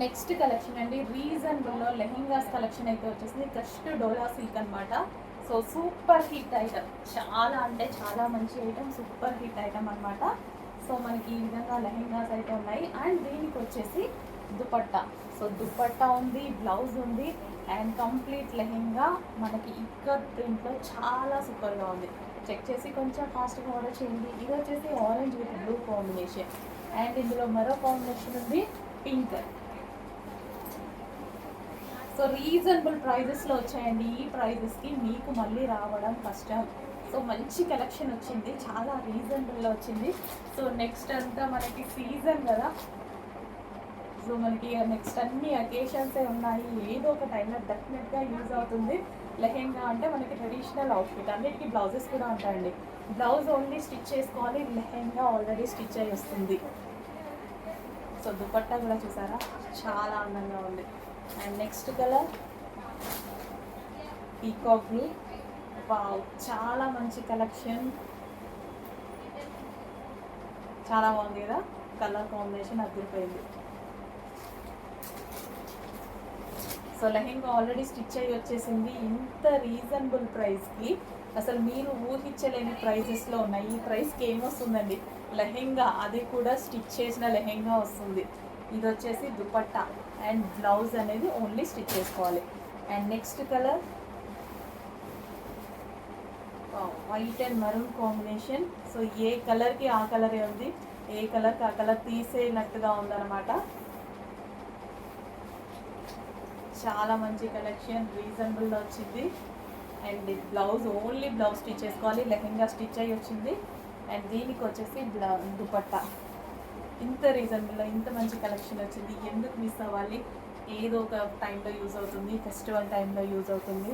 Next collection అండి రీజనబుల్లో lehengas collection అయితే వచ్చేసింది. క్రష్డ్ డోలా సిల్క్ అనమాట సో సూపర్ హిట్ ఐటమ్. చాలా అంటే చాలా మంచి ఐటమ్ సూపర్ హిట్ ఐటమ్ అనమాట సో మనకి ఈ విధంగా లెహెంగాస్ అయితే ఉన్నాయి. అండ్ దీనికి వచ్చేసి దుపట్టా. సో దుపట్టా ఉంది బ్లౌజ్ ఉంది అండ్ కంప్లీట్ లెహెంగా మనకి ఇక్కడ ప్రింట్లో చాలా సూపర్గా ఉంది. చెక్ చేసి కొంచెం ఫాస్ట్గా ఆర్డర్ చేయండి. ఇది వచ్చేసి orange with blue combination. And ఇందులో మరో కాంబినేషన్ ఉంది పింక్. సో రీజనబుల్ ప్రైజెస్లో వచ్చాయండి. ఈ ప్రైజెస్కి మీకు మళ్ళీ రావడం కష్టం. సో మంచి కలెక్షన్ వచ్చింది. చాలా రీజనబుల్లో వచ్చింది. సో నెక్స్ట్ అంతా మనకి సీజన్ కదా. సో మనకి నెక్స్ట్ అన్ని అకేషన్సే ఉన్నాయి. ఏదో ఒక టైంలో డెఫినెట్గా యూజ్ అవుతుంది. లెహెంగా అంటే మనకి ట్రెడిషనల్ అవుట్ఫిట్ అన్నిటికీ బ్లౌజెస్ కూడా ఉంటాయండి. బ్లౌజ్ ఓన్లీ స్టిచ్ చేసుకోవాలి. లెహెంగా ఆల్రెడీ స్టిచ్ అయ్యి వస్తుంది. సో దుపట్టా కూడా చూసారా? చాలా అందంగా ఉంది. And next colour? Peacock blue wow చాలా మంచి కలెక్షన్. చాలా బాగుంది కదా? కలర్ కాంబినేషన్ అదిరిపోయింది సో లెహెంగా ఆల్రెడీ స్టిచ్ అయ్యి వచ్చేసింది. ఇంత రీజనబుల్ ప్రైస్కి అసలు మీరు ఊహించలేని ప్రైజెస్లో ఉన్నాయి. ఈ ప్రైస్కి ఏమొస్తుందండి? లెహెంగా అది కూడా స్టిచ్ చేసిన లెహెంగా వస్తుంది. ఇది వచ్చేసి దుపట్టా అండ్ బ్లౌజ్ అనేది ఓన్లీ స్టిచ్ చేసుకోవాలి. And next colour? White and maroon combination. So ఏ కలర్కి ఆ కలరే ఉంది ఏ కలర్కి ఆ కలర్ తీసేనట్టుగా ఉందన్నమాట. చాలా మంచి కలెక్షన్ రీజనబుల్లో వచ్చింది. And blouse only blouse stitch చేసుకోవాలి లెహెంగా స్టిచ్ అయ్యి వచ్చింది. అండ్ దీనికి వచ్చేసి బ్లౌ దుపట్టా. ఇంత రీజనబుల్లో ఇంత మంచి కలెక్షన్ వచ్చింది. ఎందుకు మిస్ అవ్వాలి? ఏదో ఒక టైంలో యూజ్ అవుతుంది ఫెస్టివల్ టైంలో యూజ్ అవుతుంది.